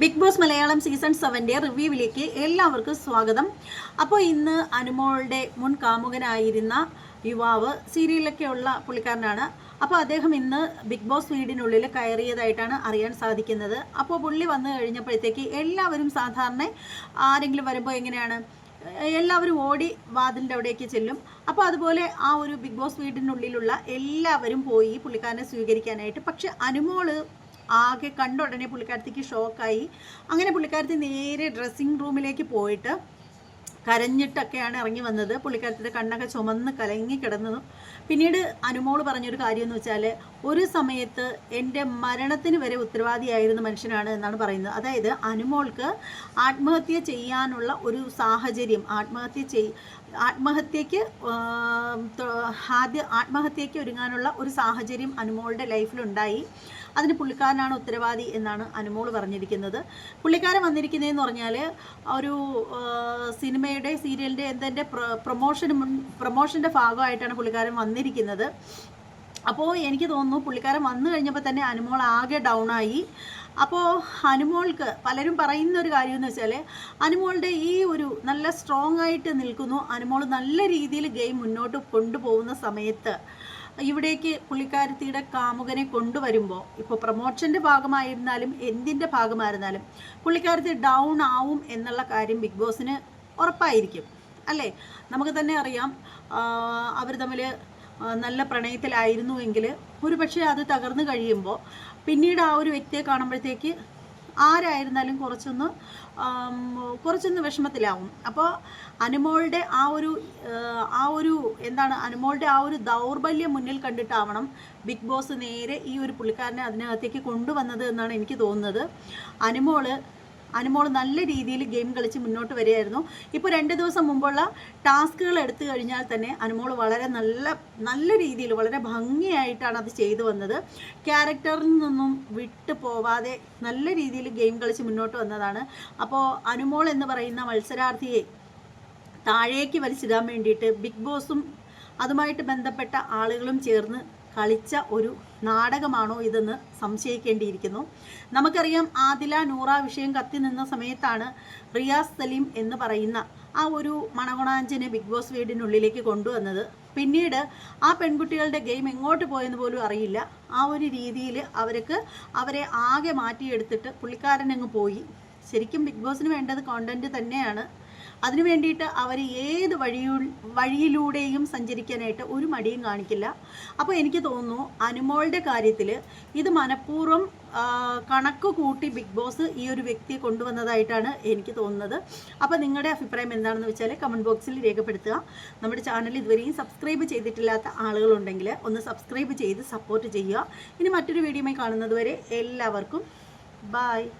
Big boss Malayalam season സെവന്റെ റിവ്യൂവിലേക്ക് എല്ലാവർക്കും സ്വാഗതം. അപ്പോൾ ഇന്ന് അനുമോളുടെ മുൻ കാമുകനായിരുന്ന യുവാവ് സീരിയലിലൊക്കെ ഉള്ള പുള്ളിക്കാരനാണ്. അപ്പോൾ അദ്ദേഹം ഇന്ന് ബിഗ് ബോസ് വീടിനുള്ളിൽ കയറിയതായിട്ടാണ് അറിയാൻ സാധിക്കുന്നത്. അപ്പോൾ പുള്ളി വന്നു കഴിഞ്ഞപ്പോഴത്തേക്ക് എല്ലാവരും സാധാരണ ആരെങ്കിലും വരുമ്പോൾ എങ്ങനെയാണ്? എല്ലാവരും ഓടി വാതിലിന്റെ അവിടേക്ക് ചെല്ലും. അപ്പോൾ അതുപോലെ ആ ഒരു ബിഗ് ബോസ് വീടിനുള്ളിലുള്ള എല്ലാവരും പോയി പുള്ളിക്കാരനെ സ്വീകരിക്കാനായിട്ട്. പക്ഷെ അനുമോൾ ആകെ കണ്ട ഉടനെ പുള്ളിക്കാരത്തിക്ക് ഷോക്കായി അങ്ങനെ പുള്ളിക്കാരത്തി നേരെ ഡ്രസ്സിങ് റൂമിലേക്ക് പോയിട്ട് കരഞ്ഞിട്ടൊക്കെയാണ് ഇറങ്ങി വന്നത്. പുള്ളിക്കാരത്തിന്റെ കണ്ണൊക്കെ ചുമന്ന് കലങ്ങി കിടന്നതും. പിന്നീട് അനുമോൾ പറഞ്ഞൊരു കാര്യം എന്ന് വെച്ചാൽ ഒരു സമയത്ത് എന്റെ മരണത്തിന് വരെ ഉത്തരവാദിയായിരുന്ന മനുഷ്യനാണ് എന്നാണ് പറയുന്നത്. അതായത് അനുമോൾക്ക് ആത്മഹത്യ ചെയ്യാനുള്ള ഒരു സാഹചര്യം ആത്മഹത്യ ചെയ് ആത്മഹത്യക്ക് ആദ്യ ആത്മഹത്യക്ക് ഒരുങ്ങാനുള്ള ഒരു സാഹചര്യം അനുമോളുടെ ലൈഫിലുണ്ടായി. അതിന് പുള്ളിക്കാരനാണ് ഉത്തരവാദി എന്നാണ് അനുമോൾ പറഞ്ഞിരിക്കുന്നത്. പുള്ളിക്കാരൻ വന്നിരിക്കുന്നതെന്ന് പറഞ്ഞാൽ ഒരു സിനിമയുടെ സീരിയലിന്റെ എന്തെന്റെ പ്രൊമോഷൻ പ്രൊമോഷന്റെ ഭാഗമായിട്ടാണ് പുള്ളിക്കാരൻ വന്നിരിക്കുന്നത്. അപ്പോൾ എനിക്ക് തോന്നുന്നു പുള്ളിക്കാരൻ വന്നു കഴിഞ്ഞപ്പോൾ തന്നെ അനുമോൾ ആകെ ഡൗൺ ആയി അപ്പോൾ അനുമോൾക്ക് പലരും പറയുന്ന ഒരു കാര്യം എന്ന് വെച്ചാൽ അനുമോളുടെ ഈ ഒരു നല്ല സ്ട്രോങ് ആയിട്ട് നിൽക്കുന്നു. അനുമോൾ നല്ല രീതിയിൽ ഗെയിം മുന്നോട്ട് കൊണ്ടുപോകുന്ന സമയത്ത് ഇവിടേക്ക് പുള്ളിക്കാരത്തിയുടെ കാമുകനെ കൊണ്ടുവരുമ്പോൾ ഇപ്പോൾ പ്രൊമോഷന്റെ ഭാഗമായിരുന്നാലും എന്തിന്റെ ഭാഗമായിരുന്നാലും പുള്ളിക്കാരത്തി ഡൗൺ ആവും എന്നുള്ള കാര്യം ബിഗ് ബോസിന് ഉറപ്പായിരിക്കും. അല്ലേ? നമുക്ക് തന്നെ അറിയാം അവർ തമ്മിൽ നല്ല പ്രണയത്തിലായിരുന്നുവെങ്കിൽ ഒരു പക്ഷേ അത് തകർന്നു കഴിയുമ്പോൾ പിന്നീട് ആ ഒരു വ്യക്തിയെ കാണുമ്പോഴത്തേക്ക് ആരായിരുന്നാലും കുറച്ചൊന്ന് കുറച്ചൊന്ന് വിഷമത്തിലാവും. അപ്പോൾ അനുമോളുടെ ആ ഒരു ആ ഒരു എന്താണ് അനുമോളുടെ ആ ഒരു ദൗർബല്യം മുന്നിൽ കണ്ടിട്ടാവണം ബിഗ് ബോസ് നേരെ ഈ ഒരു പുള്ളിക്കാരനെ അതിനകത്തേക്ക് കൊണ്ടുവന്നത് എന്നാണ് എനിക്ക് തോന്നുന്നത്. അനുമോൾ അനുമോൾ നല്ല രീതിയിൽ ഗെയിം കളിച്ച് മുന്നോട്ട് വരികയായിരുന്നു. ഇപ്പോൾ രണ്ട് ദിവസം മുമ്പുള്ള ടാസ്കുകൾ എടുത്തു കഴിഞ്ഞാൽ തന്നെ അനുമോൾ വളരെ നല്ല നല്ല രീതിയിൽ വളരെ ഭംഗിയായിട്ടാണ് അത് ചെയ്തു വന്നത്. ക്യാരക്ടറിൽ നിന്നും വിട്ടു പോവാതെ നല്ല രീതിയിൽ ഗെയിം കളിച്ച് മുന്നോട്ട് വന്നതാണ്. അപ്പോൾ അനുമോൾ എന്ന് പറയുന്ന മത്സരാർത്ഥിയെ താഴേക്ക് വലിച്ചിടാൻ വേണ്ടിയിട്ട് ബിഗ് ബോസും അതുമായിട്ട് ബന്ധപ്പെട്ട ആളുകളും ചേർന്ന് കളിച്ച ഒരു നാടകമാണോ ഇതെന്ന് സംശയിക്കേണ്ടിയിരിക്കുന്നു. നമുക്കറിയാം ആദില നൂറ വിഷയം കത്തി നിന്ന സമയത്താണ് റിയാസ് സലീം എന്ന് പറയുന്ന ആ ഒരു മണകുണാഞ്ചിനെ ബിഗ് ബോസ് വീടിനുള്ളിലേക്ക് കൊണ്ടുവന്നത്. പിന്നീട് ആ പെൺകുട്ടികളുടെ ഗെയിം എങ്ങോട്ട് പോയെന്ന് പോലും അറിയില്ല. ആ ഒരു രീതിയിൽ അവർക്ക് അവരെ ആകെ മാറ്റിയെടുത്തിട്ട് പുള്ളിക്കാരനങ്ങ് പോയി. ശരിക്കും ബിഗ് ബോസിന് വേണ്ടത് കോണ്ടന്റ് തന്നെയാണ്. അതിനു വേണ്ടിയിട്ട് അവർ ഏത് വഴിയു വഴിയിലൂടെയും സഞ്ചരിക്കാനായിട്ട് ഒരു മടിയും കാണിക്കില്ല. അപ്പോൾ എനിക്ക് തോന്നുന്നു അനുമോളുടെ കാര്യത്തിൽ ഇത് മനഃപൂർവം കണക്ക് കൂട്ടി ബിഗ് ബോസ് ഈ ഒരു വ്യക്തിയെ കൊണ്ടുവന്നതായിട്ടാണ് എനിക്ക് തോന്നുന്നത്. അപ്പോൾ നിങ്ങളുടെ അഭിപ്രായം എന്താണെന്ന് വെച്ചാൽ കമന്റ് ബോക്സിൽ രേഖപ്പെടുത്തുക. നമ്മുടെ ചാനൽ ഇതുവരെയും സബ്സ്ക്രൈബ് ചെയ്തിട്ടില്ലാത്ത ആളുകളുണ്ടെങ്കിൽ ഒന്ന് സബ്സ്ക്രൈബ് ചെയ്ത് സപ്പോർട്ട് ചെയ്യുക. ഇനി മറ്റൊരു വീഡിയോയുമായി കാണുന്നതുവരെ എല്ലാവർക്കും ബായ്